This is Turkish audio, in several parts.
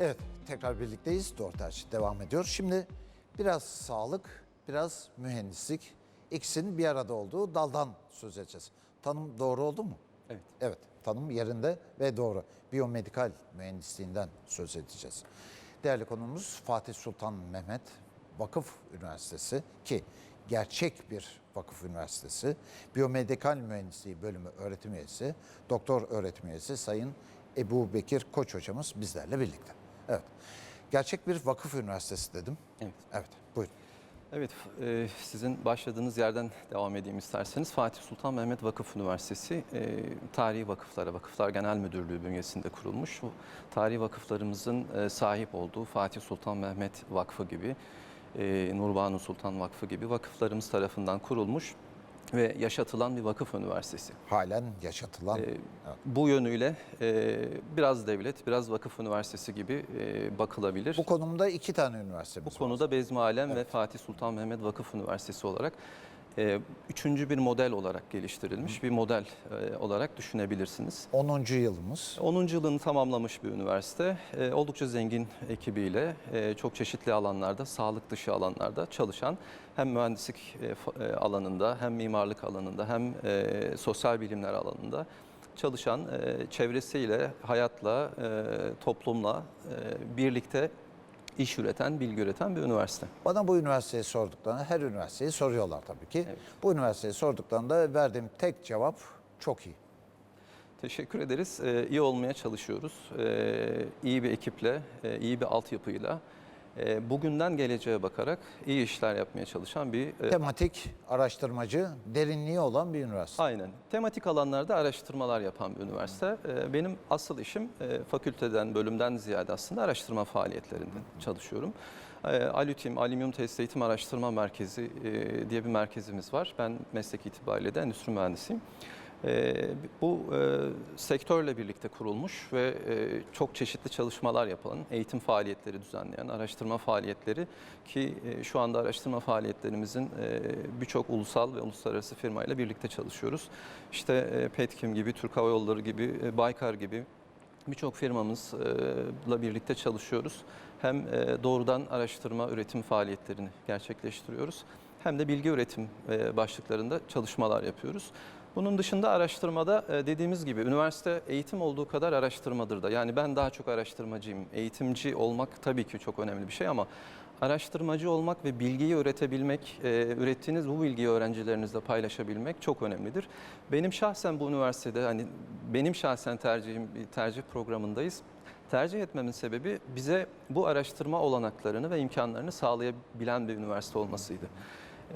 Evet, tekrar birlikteyiz. Tercih devam ediyor. Şimdi biraz sağlık, biraz mühendislik. İkisinin bir arada olduğu daldan söz edeceğiz. Tanım doğru oldu mu? Evet. Evet, tanım yerinde ve doğru. Biyomedikal mühendisliğinden söz edeceğiz. Değerli konumuz Fatih Sultan Mehmet Vakıf Üniversitesi ki gerçek bir vakıf üniversitesi. Biyomedikal Mühendisliği bölümü öğretim üyesi, doktor öğretim üyesi Sayın Ebu Bekir Koç hocamız bizlerle birlikte. Evet. Gerçek bir vakıf üniversitesi dedim. Evet. Evet, buyurun. Evet, e, sizin başladığınız yerden devam edeyim isterseniz. Fatih Sultan Mehmet Vakıf Üniversitesi e, tarihi vakıflara, Vakıflar Genel Müdürlüğü bünyesinde kurulmuş. Bu tarihi vakıflarımızın e, sahip olduğu Fatih Sultan Mehmet Vakfı gibi, e, Nurbanu Sultan Vakfı gibi vakıflarımız tarafından kurulmuş ve yaşatılan bir vakıf üniversitesi. Halen yaşatılan. E, bu yönüyle e, biraz devlet, biraz vakıf üniversitesi gibi e, bakılabilir. bu konumda iki tane üniversitemiz Bu var. konuda Bezmi Alem ve Fatih Sultan Mehmet Vakıf Üniversitesi olarak üçüncü bir model olarak geliştirilmiş bir model e, olarak düşünebilirsiniz. 10. yılımız. 10. yılını tamamlamış bir üniversite. E, oldukça zengin ekibiyle e, çok çeşitli alanlarda, sağlık dışı alanlarda çalışan hem mühendislik e, alanında hem mimarlık alanında hem sosyal bilimler alanında çalışan çevresiyle, hayatla, toplumla birlikte iş üreten, bilgi üreten bir üniversite. Bana bu üniversiteyi sorduklarında, her üniversiteyi soruyorlar tabii ki. Evet. Bu üniversiteyi sorduklarında verdiğim tek cevap çok iyi. Teşekkür ederiz. Ee, iyi olmaya çalışıyoruz. Ee, iyi bir ekiple, e, iyi bir altyapıyla, e, bugünden geleceğe bakarak iyi işler yapmaya çalışan bir... e, Tematik, araştırmacı, derinliği olan bir üniversite. Aynen. Tematik alanlarda araştırmalar yapan bir üniversite. Ee, Benim asıl işim e, fakülteden, bölümden ziyade aslında araştırma faaliyetlerinde çalışıyorum. Ee, ALÜTİM, Alüminyum Test Eğitim Araştırma Merkezi e, diye bir merkezimiz var. Ben meslek itibariyle de endüstri mühendisiyim. Ee, Bu e, sektörle birlikte kurulmuş ve e, çok çeşitli çalışmalar yapan, eğitim faaliyetleri düzenleyen, araştırma faaliyetleri ki e, şu anda araştırma faaliyetlerimizin birçok ulusal ve uluslararası firmayla birlikte çalışıyoruz. İşte Petkim gibi, Türk Hava Yolları gibi, Baykar gibi birçok firmamızla birlikte çalışıyoruz. Hem doğrudan araştırma, üretim faaliyetlerini gerçekleştiriyoruz hem de bilgi üretim başlıklarında çalışmalar yapıyoruz. Bunun dışında araştırmada e, dediğimiz gibi üniversite eğitim olduğu kadar araştırmadır da. Yani ben daha çok araştırmacıyım. Eğitimci olmak tabii ki çok önemli bir şey ama araştırmacı olmak ve bilgiyi üretebilmek, e, ürettiğiniz bu bilgiyi öğrencilerinizle paylaşabilmek çok önemlidir. Benim şahsen bu üniversitede hani benim şahsen tercihim tercih programındayız. Tercih etmemin sebebi bize bu araştırma olanaklarını ve imkanlarını sağlayabilen bir üniversite olmasıydı.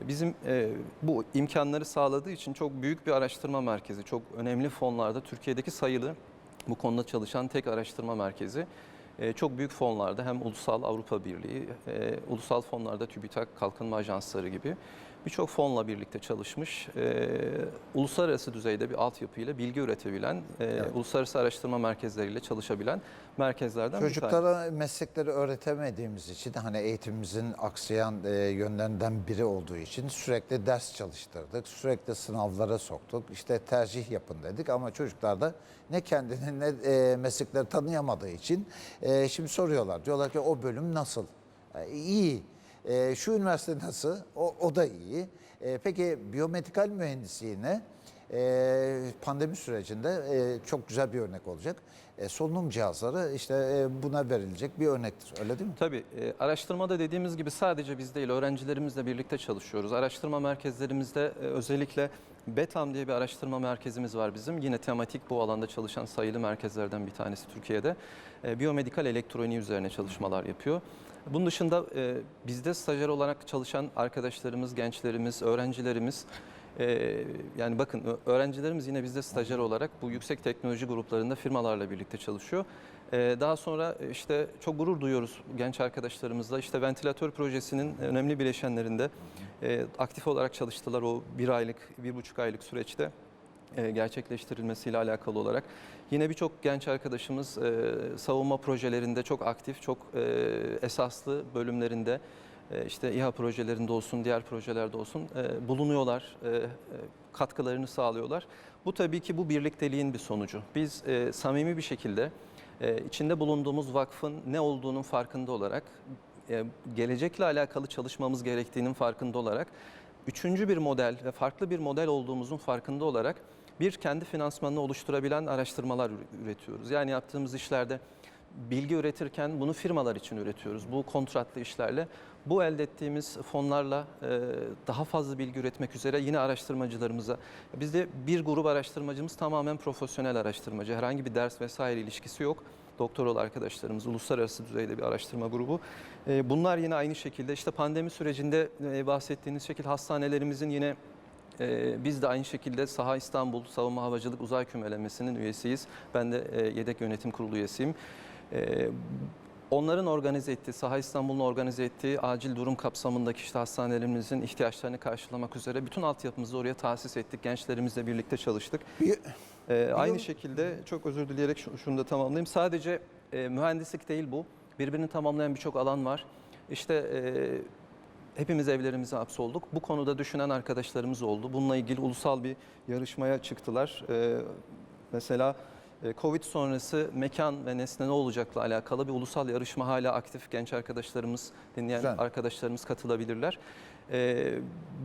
Bizim e, bu imkanları sağladığı için çok büyük bir araştırma merkezi, çok önemli fonlarda Türkiye'deki sayılı bu konuda çalışan tek araştırma merkezi. E, çok büyük fonlarda hem Ulusal Avrupa Birliği, e, ulusal fonlarda TÜBİTAK, Kalkınma Ajansları gibi birçok fonla birlikte çalışmış, e, uluslararası düzeyde bir altyapıyla bilgi üretebilen, e, uluslararası araştırma merkezleriyle çalışabilen merkezlerden bir tanesi. Çocuklara meslekleri öğretemediğimiz için hani eğitimimizin aksayan e, yönlerinden biri olduğu için sürekli ders çalıştırdık. Sürekli sınavlara soktuk. İşte tercih yapın dedik ama çocuklar da ne kendini ne e, meslekleri tanıyamadığı için e, şimdi soruyorlar. Diyorlar ki o bölüm nasıl? E, iyi. E, şu üniversite nasıl? O, o da iyi. E, peki biyomedikal mühendisliğine e, pandemi sürecinde e, çok güzel bir örnek olacak. E, solunum cihazları işte e, buna verilecek bir örnektir. Öyle değil mi? Tabii e, araştırmada dediğimiz gibi sadece biz değil öğrencilerimizle birlikte çalışıyoruz. Araştırma merkezlerimizde e, özellikle BETAM diye bir araştırma merkezimiz var bizim. Yine tematik bu alanda çalışan sayılı merkezlerden bir tanesi Türkiye'de. E, biyomedikal elektroniği üzerine çalışmalar yapıyor. Bunun dışında e, bizde stajyer olarak çalışan arkadaşlarımız, gençlerimiz, öğrencilerimiz ee, yani bakın öğrencilerimiz yine bizde stajyer olarak bu yüksek teknoloji gruplarında firmalarla birlikte çalışıyor. Ee, daha sonra e, işte çok gurur duyuyoruz genç arkadaşlarımızla. İşte ventilatör projesinin önemli bileşenlerinde e, aktif olarak çalıştılar o bir aylık, bir buçuk aylık süreçte gerçekleştirilmesiyle alakalı olarak. Yine birçok genç arkadaşımız e, savunma projelerinde çok aktif, çok e, esaslı bölümlerinde e, işte İHA projelerinde olsun, diğer projelerde olsun e, bulunuyorlar, e, e, katkılarını sağlıyorlar. Bu tabii ki bu birlikteliğin bir sonucu. Biz e, samimi bir şekilde e, içinde bulunduğumuz vakfın ne olduğunun farkında olarak, e, gelecekle alakalı çalışmamız gerektiğinin farkında olarak, üçüncü bir model ve farklı bir model olduğumuzun farkında olarak bir kendi finansmanını oluşturabilen araştırmalar ür- üretiyoruz. Yani yaptığımız işlerde bilgi üretirken bunu firmalar için üretiyoruz. Bu kontratlı işlerle bu elde ettiğimiz fonlarla e, daha fazla bilgi üretmek üzere yine araştırmacılarımıza bizde bir grup araştırmacımız tamamen profesyonel araştırmacı. Herhangi bir ders vesaire ilişkisi yok. Doktoral arkadaşlarımız, uluslararası düzeyde bir araştırma grubu. E, Bunlar yine aynı şekilde işte pandemi sürecinde e, bahsettiğiniz şekilde hastanelerimizin yine ee, biz de aynı şekilde Saha İstanbul Savunma Havacılık Uzay Kümelemesi'nin üyesiyiz. Ben de e, yedek yönetim kurulu üyesiyim. Ee, onların organize ettiği, Saha İstanbul'un organize ettiği acil durum kapsamındaki işte hastanelerimizin ihtiyaçlarını karşılamak üzere bütün altyapımızı oraya tahsis ettik. Gençlerimizle birlikte çalıştık. Bir- Ee, aynı şekilde çok özür dileyerek şu- şunu da tamamlayayım. Sadece e, mühendislik değil bu. Birbirini tamamlayan birçok alan var. İşte e, hepimiz evlerimize hapsolduk. Bu konuda düşünen arkadaşlarımız oldu. Bununla ilgili ulusal bir yarışmaya çıktılar. Ee, mesela e, Covid sonrası mekan ve nesne ne olacakla alakalı bir ulusal yarışma hala aktif. Genç arkadaşlarımız, dinleyen Güzel. arkadaşlarımız katılabilirler. Ee,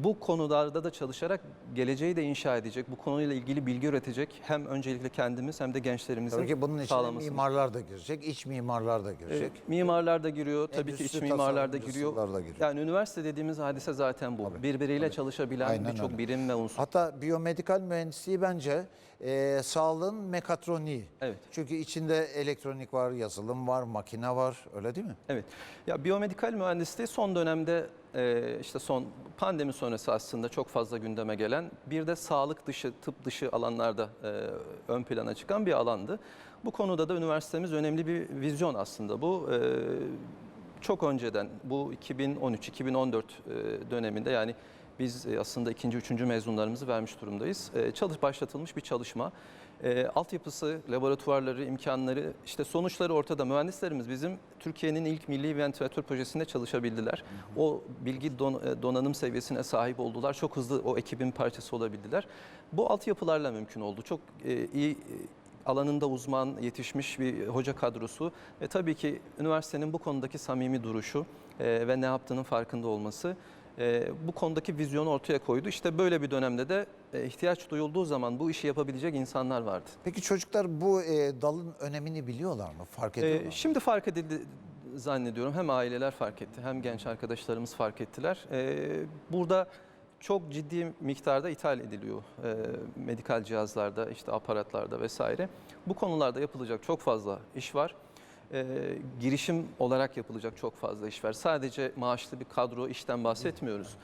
bu konularda da çalışarak geleceği de inşa edecek, bu konuyla ilgili bilgi üretecek hem öncelikle kendimiz hem de gençlerimizin Tabii ki bunun içine sağlamasını. mimarlar da girecek, iç mimarlar da girecek. mimarlar da giriyor, tabii ki iç Endüstri mimarlar da giriyor. tasarımcılar da girecek. Yani üniversite dediğimiz hadise zaten bu. Birbiriyle çalışabilen Aynen birçok öyle. birim ve unsur. Hatta biyomedikal mühendisliği bence e, sağlığın mekatroniği. Evet. Çünkü içinde elektronik var, yazılım var, makine var. Öyle değil mi? Evet. Ya biyomedikal mühendisliği son dönemde e, işte son pandemi sonrası aslında çok fazla gündeme gelen bir de sağlık dışı, tıp dışı alanlarda ön plana çıkan bir alandı. Bu konuda da üniversitemiz önemli bir vizyon aslında bu. Çok önceden bu 2013-2014 e, döneminde yani biz aslında ikinci, üçüncü mezunlarımızı vermiş durumdayız. Çalış başlatılmış bir çalışma. E, altyapısı, laboratuvarları, imkanları, işte sonuçları ortada. Mühendislerimiz bizim Türkiye'nin ilk milli ventilatör projesinde çalışabildiler. O bilgi don- e, donanım seviyesine sahip oldular. Çok hızlı o ekibin parçası olabildiler. Bu altyapılarla mümkün oldu. Çok e, iyi e, alanında uzman yetişmiş bir hoca kadrosu ve tabii ki üniversitenin bu konudaki samimi duruşu e, ve ne yaptığının farkında olması e, bu konudaki vizyonu ortaya koydu. İşte böyle bir dönemde de e, ihtiyaç duyulduğu zaman bu işi yapabilecek insanlar vardı. Peki çocuklar bu e, dalın önemini biliyorlar mı? Fark ediyorlar Ee, mı? şimdi fark edildi zannediyorum. Hem aileler fark etti hem genç arkadaşlarımız fark ettiler. Ee, burada çok ciddi miktarda ithal ediliyor ee, medikal cihazlarda, işte aparatlarda vesaire. Bu konularda yapılacak çok fazla iş var. Ee, girişim olarak yapılacak çok fazla iş var. Sadece maaşlı bir kadro işten bahsetmiyoruz.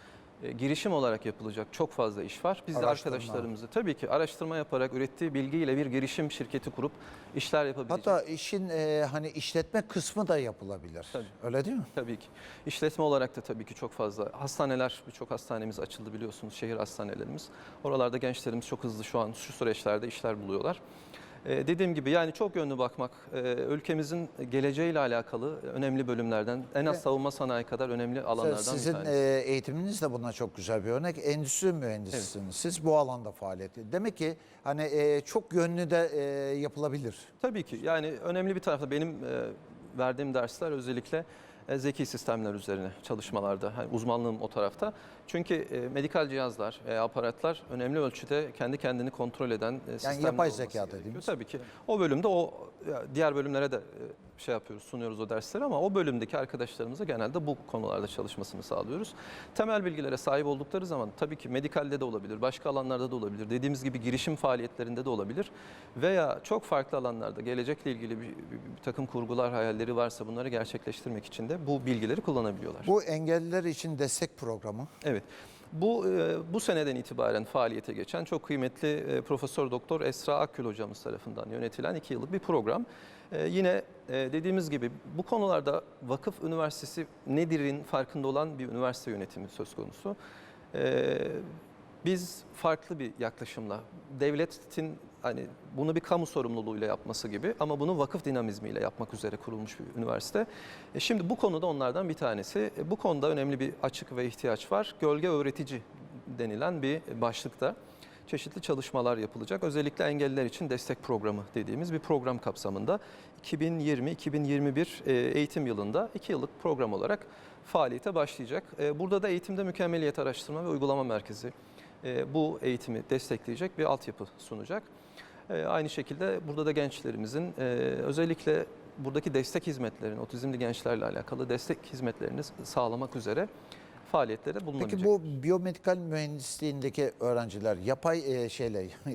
Ee, girişim olarak yapılacak çok fazla iş var. Biz de Araştırma. arkadaşlarımızı tabii ki araştırma yaparak ürettiği bilgiyle bir girişim şirketi kurup işler yapabilecek. Hatta işin e, hani işletme kısmı da yapılabilir. Tabii. Öyle değil mi? Tabii ki. İşletme olarak da tabii ki çok fazla. Hastaneler, birçok hastanemiz açıldı biliyorsunuz. Şehir hastanelerimiz. Oralarda gençlerimiz çok hızlı şu an şu süreçlerde işler buluyorlar. Ee, dediğim gibi yani çok yönlü bakmak, e, ülkemizin geleceğiyle alakalı önemli bölümlerden, en az savunma sanayi kadar önemli alanlardan Sizin bir tanesi. e, eğitiminiz de buna çok güzel bir örnek. Endüstri mühendisisiniz. Siz bu alanda faaliyet. Demek ki hani e, çok yönlü de e, yapılabilir. Tabii ki yani önemli bir tarafta benim e, verdiğim dersler özellikle e, zeki sistemler üzerine çalışmalarda hani uzmanlığım o tarafta. Çünkü e, medikal cihazlar veya aparatlar önemli ölçüde kendi kendini kontrol eden e, sistemler yapay olması zeka dediğimiz. Tabii ki. O bölümde o diğer bölümlere de e, şey yapıyoruz, sunuyoruz o dersleri ama o bölümdeki arkadaşlarımıza genelde bu konularda çalışmasını sağlıyoruz. Temel bilgilere sahip oldukları zaman tabii ki medikalde de olabilir, başka alanlarda da olabilir. Dediğimiz gibi girişim faaliyetlerinde de olabilir veya çok farklı alanlarda gelecekle ilgili bir, bir- bir takım kurgular, hayalleri varsa bunları gerçekleştirmek için de bu bilgileri kullanabiliyorlar. Bu engelliler için destek programı. Evet. Bu e, bu seneden itibaren faaliyete geçen çok kıymetli e, Profesör Doktor Esra Akgül hocamız tarafından yönetilen iki yıllık bir program. E, Yine dediğimiz gibi bu konularda vakıf üniversitesi nedir'in farkında olan bir üniversite yönetimi söz konusu. Biz farklı bir yaklaşımla devletin hani bunu bir kamu sorumluluğuyla yapması gibi ama bunu vakıf dinamizmiyle yapmak üzere kurulmuş bir üniversite. E, Şimdi bu konuda onlardan bir tanesi. E, Bu konuda önemli bir açık ve ihtiyaç var. Gölge öğretici denilen bir başlıkta. çeşitli çalışmalar yapılacak. Özellikle engelliler için destek programı dediğimiz bir program kapsamında 2020-2021 e, eğitim yılında 2 yıllık program olarak faaliyete başlayacak. E, Burada da eğitimde mükemmeliyet araştırma ve uygulama merkezi bu eğitimi destekleyecek bir altyapı sunacak. E, Aynı şekilde burada da gençlerimizin e, özellikle buradaki destek hizmetlerini, otizmli gençlerle alakalı destek hizmetlerini sağlamak üzere faaliyetlere bulunabilecek. Peki bu biyomedikal mühendisliğindeki öğrenciler yapay e, şeyle e,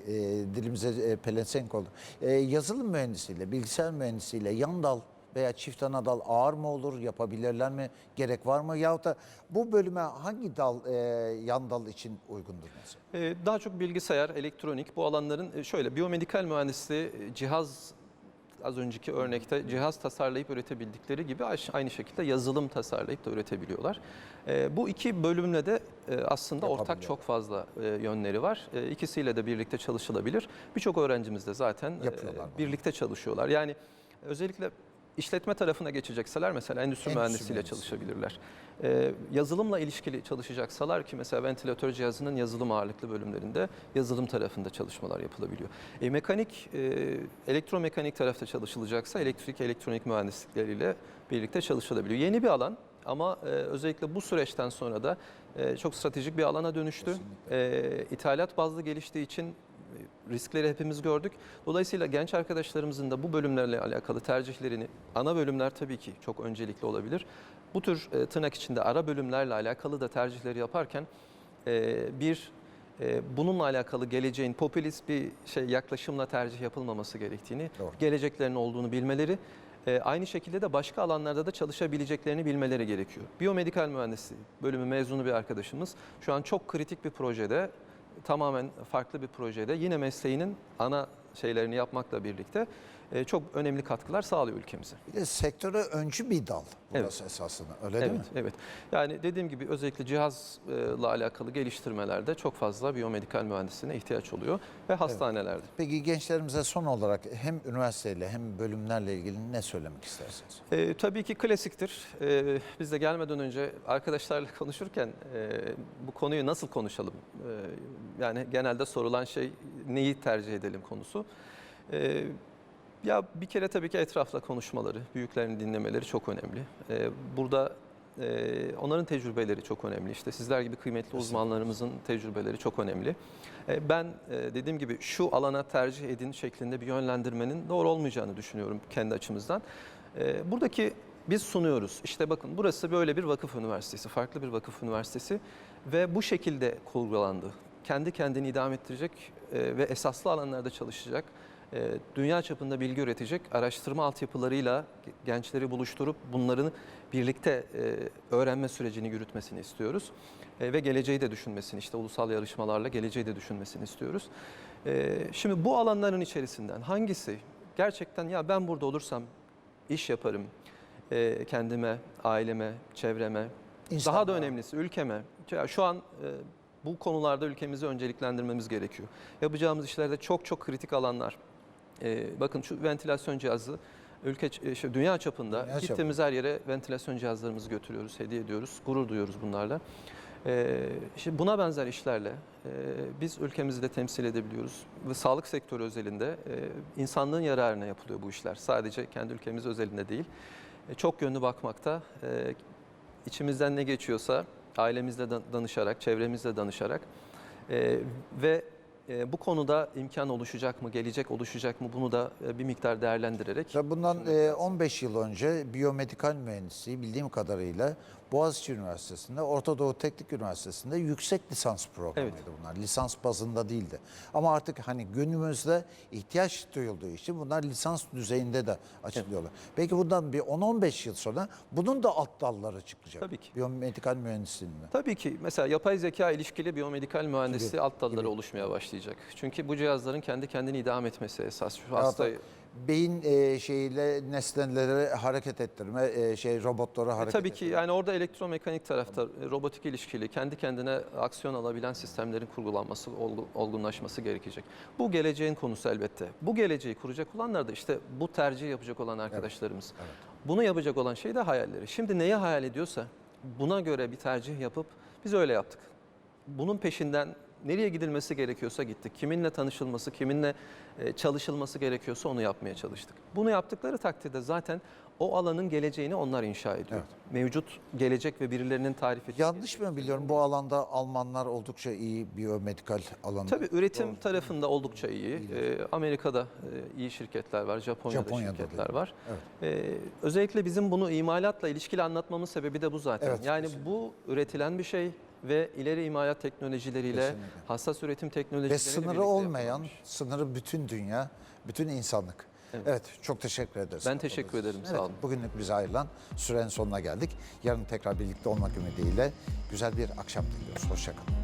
dilimize e, pelesenk oldu. E, yazılım mühendisiyle, bilgisayar mühendisiyle yan dal veya çift ana dal ağır mı olur, yapabilirler mi, gerek var mı? Yahut da bu bölüme hangi dal e, yan dal için uygundur mesela? Ee, Daha çok bilgisayar, elektronik bu alanların e, şöyle biyomedikal mühendisliği e, cihaz az önceki örnekte cihaz tasarlayıp üretebildikleri gibi aynı şekilde yazılım tasarlayıp da üretebiliyorlar. Bu iki bölümle de e, aslında ortak çok fazla e, yönleri var. E, İkisiyle de birlikte çalışılabilir. Birçok öğrencimiz de zaten e, bunu. birlikte çalışıyorlar. Yani özellikle işletme tarafına geçecekseler mesela endüstri, Endüstri mühendisiyle mühendisi. çalışabilirler. Ee, yazılımla ilişkili çalışacaksalar ki mesela ventilatör cihazının yazılım ağırlıklı bölümlerinde yazılım tarafında çalışmalar yapılabiliyor. E, mekanik, e, elektromekanik tarafta çalışılacaksa elektrik, elektronik mühendislikleriyle birlikte çalışılabiliyor. Yeni bir alan ama e, özellikle bu süreçten sonra da e, çok stratejik bir alana dönüştü. E, ithalat bazlı geliştiği için riskleri hepimiz gördük. Dolayısıyla genç arkadaşlarımızın da bu bölümlerle alakalı tercihlerini, ana bölümler tabii ki çok öncelikli olabilir. Bu tür e, tırnak içinde ara bölümlerle alakalı da tercihleri yaparken e, bir e, bununla alakalı geleceğin popülist bir şey yaklaşımla tercih yapılmaması gerektiğini, Doğru. geleceklerinin olduğunu bilmeleri, e, aynı şekilde de başka alanlarda da çalışabileceklerini bilmeleri gerekiyor. Biyomedikal mühendisliği bölümü mezunu bir arkadaşımız şu an çok kritik bir projede tamamen farklı bir projede. Yine mesleğinin ana şeylerini yapmakla birlikte e, çok önemli katkılar sağlıyor ülkemize. Bir de sektöre öncü bir dal burası esasında öyle değil evet, mi? evet. Yani dediğim gibi özellikle cihazla alakalı geliştirmelerde çok fazla biyomedikal mühendisliğine ihtiyaç oluyor ve hastanelerde. Peki gençlerimize son olarak hem üniversiteyle hem bölümlerle ilgili ne söylemek istersiniz? E, tabii ki klasiktir. E, biz de gelmeden önce arkadaşlarla konuşurken e, bu konuyu nasıl konuşalım? E, yani genelde sorulan şey neyi tercih edelim konusu. E, ya bir kere tabii ki etrafla konuşmaları, büyüklerin dinlemeleri çok önemli. E, burada e, onların tecrübeleri çok önemli. İşte sizler gibi kıymetli uzmanlarımızın tecrübeleri çok önemli. E, ben e, dediğim gibi şu alana tercih edin şeklinde bir yönlendirmenin doğru olmayacağını düşünüyorum kendi açımızdan. E, buradaki biz sunuyoruz. İşte bakın burası böyle bir vakıf üniversitesi, farklı bir vakıf üniversitesi ve bu şekilde kurgulandı. Kendi kendini idame ettirecek e, ve esaslı alanlarda çalışacak, e, dünya çapında bilgi üretecek araştırma altyapılarıyla gençleri buluşturup bunların birlikte e, öğrenme sürecini yürütmesini istiyoruz. Ve geleceği de düşünmesini, işte ulusal yarışmalarla geleceği de düşünmesini istiyoruz. Şimdi bu alanların içerisinden hangisi gerçekten ya ben burada olursam iş yaparım, kendime, aileme, çevreme, daha da önemlisi ülkeme. Şu an bu konularda ülkemizi önceliklendirmemiz gerekiyor. Yapacağımız işlerde çok çok kritik alanlar. E, bakın şu ventilasyon cihazı ülke e, dünya çapında Dünya gittiğimiz her yere ventilasyon cihazlarımızı götürüyoruz, hediye ediyoruz, gurur duyuyoruz bunlarla. E, işte buna benzer işlerle e, biz ülkemizi de temsil edebiliyoruz ve sağlık sektörü özelinde e, insanlığın yararına yapılıyor bu işler. Sadece kendi ülkemiz özelinde değil. E, çok yönlü bakmakta, e, içimizden ne geçiyorsa ailemizle dan- danışarak, çevremizle danışarak e, ve e, bu konuda imkan oluşacak mı, gelecek oluşacak mı bunu da e, bir miktar değerlendirerek. Tabii bundan e, 15 yıl önce biyomedikal mühendisliği bildiğim kadarıyla Boğaziçi Üniversitesi'nde, Orta Doğu Teknik Üniversitesi'nde yüksek lisans programıydı bunlar. Lisans bazında değildi. Ama artık hani günümüzde ihtiyaç duyulduğu için bunlar lisans düzeyinde de açıklıyorlar. Peki bundan bir 10-15 yıl sonra bunun da alt dalları çıkacak. Tabii ki. Biyomedikal mühendisliğinde. Tabii ki mesela yapay zeka ilişkili biyomedikal mühendisliği Gibi, alt dalları gibi. oluşmaya başlayacak. Çünkü bu cihazların kendi kendini idame etmesi esas. Şu hastayı beyin e, şeyiyle nesneleri hareket ettirme, e, şey robotları hareket Tabii ki ettirme. yani orada elektromekanik tarafta e, robotik ilişkili kendi kendine aksiyon alabilen sistemlerin kurgulanması, olgu- olgunlaşması gerekecek. Bu geleceğin konusu elbette. Bu geleceği kuracak olanlar da işte bu tercih yapacak olan arkadaşlarımız. evet. Bunu yapacak olan şey de hayalleri. Şimdi neyi hayal ediyorsa buna göre bir tercih yapıp biz öyle yaptık. Bunun peşinden Nereye gidilmesi gerekiyorsa gittik. Kiminle tanışılması, kiminle e, çalışılması gerekiyorsa onu yapmaya çalıştık. Bunu yaptıkları takdirde zaten o alanın geleceğini onlar inşa ediyor. Mevcut gelecek ve birilerinin tarif ettiği Yanlış mı biliyorum? Bu alanda Almanlar oldukça iyi biyomedikal alanda. Tabii üretim tarafında oldukça iyi. Ee, Amerika'da e, iyi şirketler var, Japonya'da, Japonya'da şirketler var. Ee, özellikle bizim bunu imalatla ilişkili anlatmamın sebebi de bu zaten. Evet, yani kesinlikle. bu üretilen bir şey ve ileri imalat teknolojileriyle, Kesinlikle. hassas üretim Ve teknolojileriyle sınırı birlikte olmayan, yapılmış. sınırı bütün dünya, bütün insanlık. Evet. çok teşekkür ederiz. Ben teşekkür ederim, sağ Evet, olun. Bugünlük bize ayrılan sürenin sonuna geldik. Yarın tekrar birlikte olmak ümidiyle güzel bir akşam diliyoruz. Hoşçakalın.